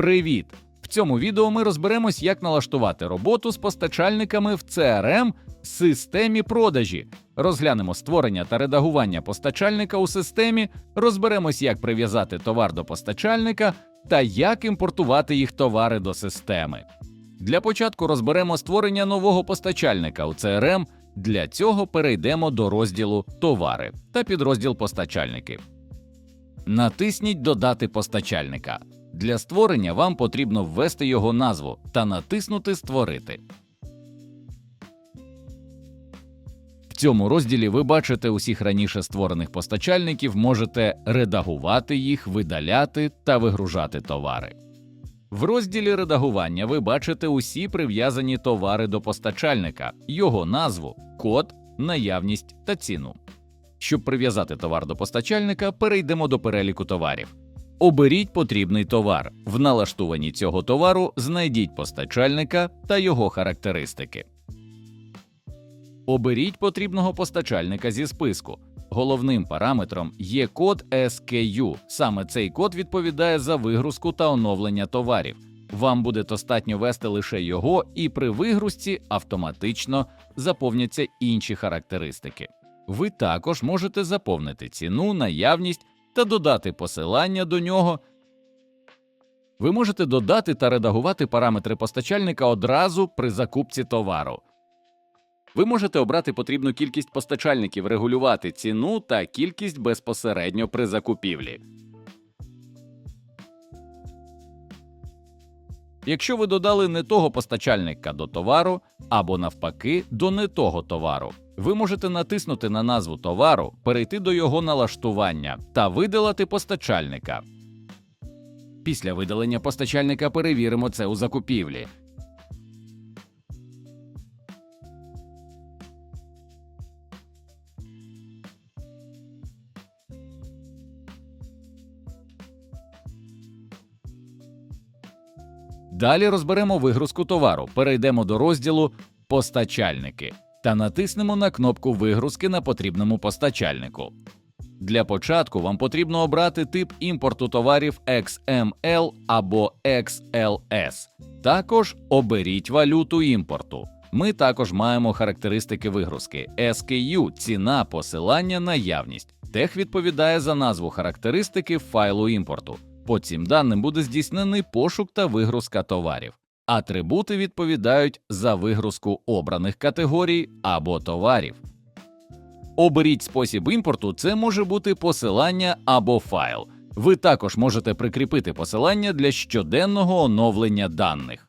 Привіт! В цьому відео ми розберемось, як налаштувати роботу з постачальниками в CRM системі продажі. Розглянемо створення та редагування постачальника у системі, розберемось, як прив'язати товар до постачальника та як імпортувати їх товари до системи. Для початку розберемо створення нового постачальника у CRM. Для цього перейдемо до розділу Товари та підрозділ Постачальники. Натисніть Додати постачальника. Для створення вам потрібно ввести його назву та натиснути Створити. В цьому розділі ви бачите усіх раніше створених постачальників, можете редагувати їх, видаляти та вигружати товари. В розділі редагування ви бачите усі прив'язані товари до постачальника, його назву, код, наявність та ціну. Щоб прив'язати товар до постачальника, перейдемо до переліку товарів. Оберіть потрібний товар. В налаштуванні цього товару знайдіть постачальника та його характеристики. Оберіть потрібного постачальника зі списку. Головним параметром є код SKU. Саме цей код відповідає за вигрузку та оновлення товарів. Вам буде достатньо ввести лише його, і при вигрузці автоматично заповняться інші характеристики. Ви також можете заповнити ціну, наявність та додати посилання до нього. Ви можете додати та редагувати параметри постачальника одразу при закупці товару. Ви можете обрати потрібну кількість постачальників, регулювати ціну та кількість безпосередньо при закупівлі. Якщо ви додали не того постачальника до товару або навпаки до не того товару, ви можете натиснути на назву товару, перейти до його налаштування та видалити постачальника. Після видалення постачальника перевіримо це у закупівлі. Далі розберемо вигрузку товару, перейдемо до розділу Постачальники та натиснемо на кнопку вигрузки на потрібному постачальнику. Для початку вам потрібно обрати тип імпорту товарів XML або XLS. Також оберіть валюту імпорту. Ми також маємо характеристики вигрузки SKU, ціна, посилання, наявність. Тех відповідає за назву характеристики файлу імпорту. По цим даним буде здійснений пошук та вигрузка товарів. Атрибути відповідають за вигрузку обраних категорій або товарів. Оберіть спосіб імпорту, це може бути посилання або файл. Ви також можете прикріпити посилання для щоденного оновлення даних.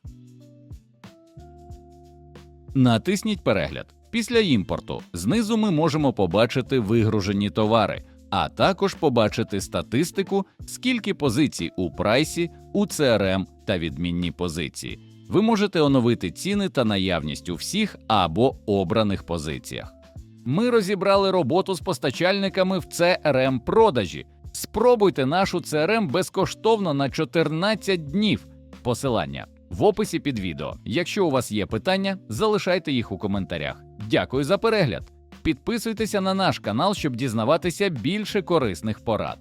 Натисніть перегляд. Після імпорту знизу ми можемо побачити вигружені товари, а також побачити статистику, скільки позицій у прайсі, у CRM та відмінні позиції. Ви можете оновити ціни та наявність у всіх або обраних позиціях. Ми розібрали роботу з постачальниками в CRM продажі. Спробуйте нашу CRM безкоштовно на 14 днів. Посилання в описі під відео. Якщо у вас є питання, залишайте їх у коментарях. Дякую за перегляд. Підписуйтеся на наш канал, щоб дізнаватися більше корисних порад.